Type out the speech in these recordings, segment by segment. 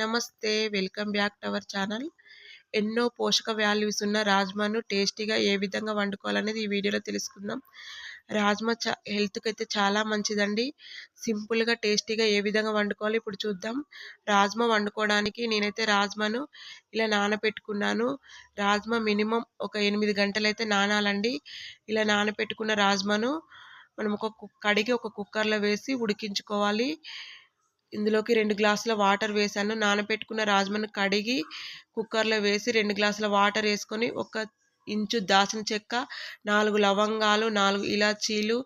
Namaste. Welcome back to our channel. ఎన్నో పోషక values ఉన్న రాజ్మాను టేస్టీగా ఏ విధంగా వండుకోవాలనేది ఈ వీడియోలో తెలుసుకుందాం. రాజ్మా చా హెల్త్కి అయితే చాలా మంచిదండి. సింపుల్గా టేస్టీగా ఏ విధంగా వండుకోవాలి ఇప్పుడు చూద్దాం. రాజ్మా వండుకోవడానికి నేనైతే రాజ్మాను ఇలా నానబెట్టుకున్నాను. రాజ్మా మినిమం ఒక ఎనిమిది గంటలైతే నానాలండి. ఇలా నానబెట్టుకున్న రాజ్మాను మనం ఒక కడిగి ఒక కుక్కర్లో వేసి ఉడికించుకోవాలి. ఇందులోకి రెండు గ్లాసుల వాటర్ వేసాను నానబెట్టుకున్న రాజ్మాను కడిగి కుక్కర్లో వేసి రెండు గ్లాసుల వాటర్ వేసుకొని ఒక ఇంచు దాచిన చెక్క నాలుగు లవంగాలు నాలుగు ఇలాచీలు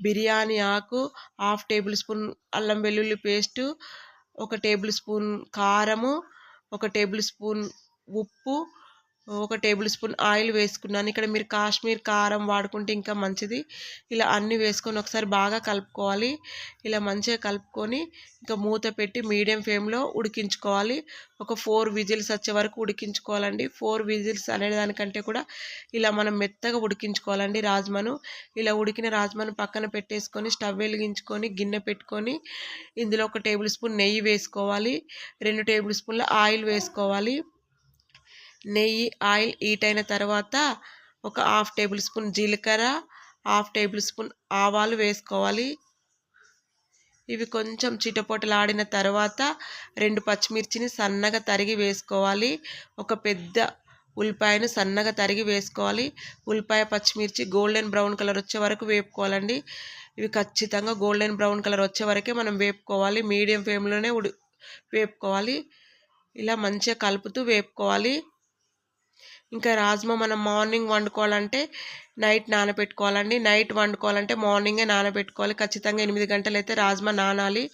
బిర్యానీ ఆకు హాఫ్ టేబుల్ స్పూన్ అల్లం వెల్లుల్లి పేస్టు ఒక టేబుల్ స్పూన్ కారము ఒక టేబుల్ స్పూన్ ఉప్పు ఒక టేబుల్ స్పూన్ ఆయిల్ వేసుకున్నాను. ఇక్కడ మీరు కాశ్మీర్ కారం వాడుకుంటే ఇంకా మంచిది. ఇలా అన్నీ వేసుకొని ఒకసారి బాగా కలుపుకోవాలి. ఇలా మంచిగా కలుపుకొని ఇంకా మూత పెట్టి మీడియం ఫ్లేమ్లో ఉడికించుకోవాలి. ఒక ఫోర్ విజిల్స్ వచ్చే వరకు ఉడికించుకోవాలండి. ఫోర్ విజిల్స్ అనే దానికంటే కూడా ఇలా మనం మెత్తగా ఉడికించుకోవాలండి రాజ్మాను. ఇలా ఉడికిన రాజ్మాను పక్కన పెట్టేసుకొని స్టవ్ వెలిగించుకొని గిన్నె పెట్టుకొని ఇందులో ఒక టేబుల్ స్పూన్ నెయ్యి వేసుకోవాలి. రెండు టేబుల్ స్పూన్ల ఆయిల్ వేసుకోవాలి. నెయ్యి ఆయిల్ హీట్ అయిన తర్వాత ఒక హాఫ్ టేబుల్ స్పూన్ జీలకర్ర హాఫ్ టేబుల్ స్పూన్ ఆవాలు వేసుకోవాలి. ఇవి కొంచెం చిటపొటలాడిన తర్వాత రెండు పచ్చిమిర్చిని సన్నగా తరిగి వేసుకోవాలి. ఒక పెద్ద ఉల్లిపాయను సన్నగా తరిగి వేసుకోవాలి. ఉల్లిపాయ పచ్చిమిర్చి గోల్డెన్ బ్రౌన్ కలర్ వచ్చే వరకు వేపుకోవాలండి. ఇవి ఖచ్చితంగా గోల్డెన్ బ్రౌన్ కలర్ వచ్చే వరకే మనం వేపుకోవాలి. మీడియం ఫ్లేమ్లోనే ఉడి వేపుకోవాలి. ఇలా మంచిగా కలుపుతూ వేపుకోవాలి. ఇంకా రాజ్మా మనం మార్నింగ్ వండుకోవాలంటే నైట్ నానబెట్టుకోవాలండి. నైట్ వండుకోవాలంటే మార్నింగే నానబెట్టుకోవాలి. ఖచ్చితంగా ఎనిమిది గంటలు అయితే రాజ్మా నానాలి.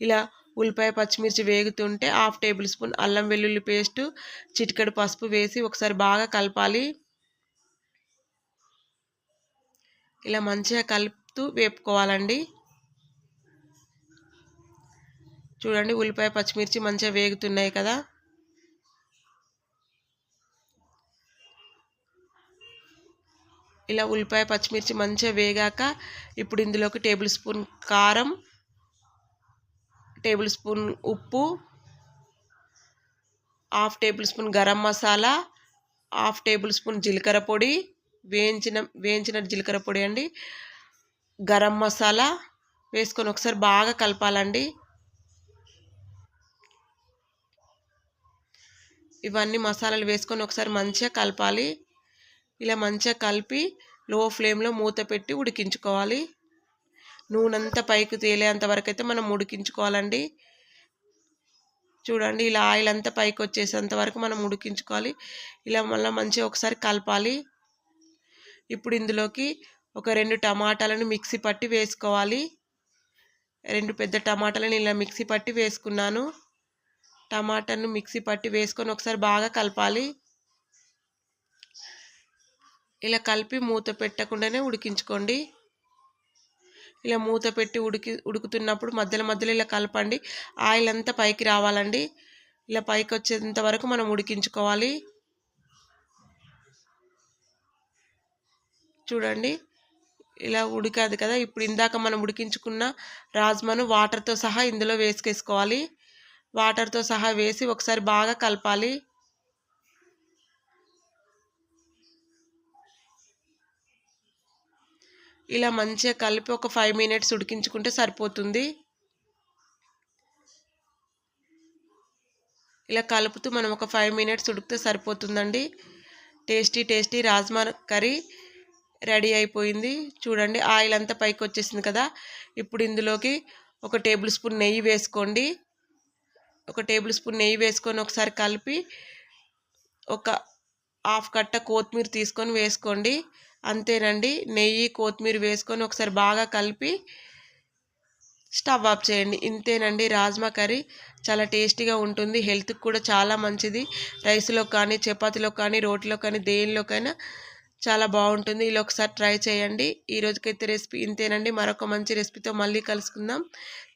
ఇలా ఉల్లిపాయ పచ్చిమిర్చి వేగుతుంటే హాఫ్ టేబుల్ స్పూన్ అల్లం వెల్లుల్లి పేస్టు చిటికెడు పసుపు వేసి ఒకసారి బాగా కలపాలి. ఇలా మంచిగా కలుపుతూ వేపుకోవాలండి. చూడండి ఉల్లిపాయ పచ్చిమిర్చి మంచిగా వేగుతున్నాయి కదా. ఇలా ఉల్లిపాయ పచ్చిమిర్చి మంచిగా వేగాక ఇప్పుడు ఇందులోకి టేబుల్ స్పూన్ కారం టేబుల్ స్పూన్ ఉప్పు half tablespoon garam masala half tablespoon జీలకర్ర పొడి వేయించిన వేయించిన జీలకర్ర పొడి అండి గరం మసాలా వేసుకొని ఒకసారి బాగా కలపాలండి. ఇవన్నీ మసాలాలు వేసుకొని ఒకసారి మంచిగా కలపాలి. ఇలా మంచిగా కలిపి లో ఫ్లేమ్లో మూత పెట్టి ఉడికించుకోవాలి. నూనెంతా పైకి తేలేంత వరకు అయితే మనం ఉడికించుకోవాలండి. చూడండి ఇలా ఆయిల్ అంతా పైకి వచ్చేసేంత వరకు మనం ఉడికించుకోవాలి. ఇలా మళ్ళీ మంచిగా ఒకసారి కలపాలి. ఇప్పుడు ఇందులోకి ఒక రెండు టమాటాలను మిక్సీ పట్టి వేసుకోవాలి. రెండు పెద్ద టమాటాలను ఇలా మిక్సీ పట్టి వేసుకున్నాను. టమాటాను మిక్సీ పట్టి వేసుకొని ఒకసారి బాగా కలపాలి. ఇలా కలిపి మూత పెట్టకుండానే ఉడికించుకోండి. ఇలా మూత పెట్టి ఉడికి ఉడుకుతున్నప్పుడు మధ్యలో మధ్యలో ఇలా కలపండి. ఆయిల్ అంతా పైకి రావాలండి. ఇలా పైకి వచ్చేంత వరకు మనం ఉడికించుకోవాలి. చూడండి. ఇలా ఉడికాదు కదా. ఇప్పుడు ఇందాక మనం ఉడికించుకున్న రాజ్మాను వాటర్తో సహా ఇందులో వేసుకేసుకోవాలి. వాటర్తో సహా వేసి ఒకసారి బాగా కలపాలి. ఇలా మంచిగా కలిపి ఒక ఫైవ్ మినిట్స్ ఉడికించుకుంటే సరిపోతుంది. ఇలా కలుపుతూ మనం ఒక ఫైవ్ మినిట్స్ ఉడికితే సరిపోతుందండి. Tasty tasty rajma curry ready అయిపోయింది. చూడండి ఆయిల్ అంతా పైకి వచ్చేసింది కదా. ఇప్పుడు ఇందులోకి ఒక టేబుల్ స్పూన్ నెయ్యి వేసుకోండి. ఒక టేబుల్ స్పూన్ నెయ్యి వేసుకొని ఒకసారి కలిపి ఒక హాఫ్ కట్ట కొత్తిమీర తీసుకొని వేసుకోండి. అంతేనండి. నెయ్యి కొత్తిమీర వేసుకొని ఒకసారి బాగా కలిపి స్టవ్ ఆఫ్ చేయండి. ఇంతేనండి రాజ్మా కర్రీ. చాలా టేస్టీగా ఉంటుంది. హెల్త్కి కూడా చాలా మంచిది. రైస్లో కానీ చపాతీలో కానీ రోటీలో కానీ దేనిలోకైనా చాలా బాగుంటుంది. ఇలా ఒకసారి ట్రై చేయండి. ఈ రోజుకైతే రెసిపీ ఇంతేనండి. మరొక మంచి రెసిపీతో మళ్ళీ కలుసుకుందాం.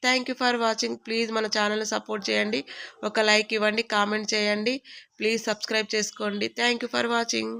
Thank for watching. ప్లీజ్ మన ఛానల్ని సపోర్ట్ చేయండి. ఒక లైక్ ఇవ్వండి కామెంట్ చేయండి. ప్లీజ్ సబ్స్క్రైబ్ చేసుకోండి. Thank for watching.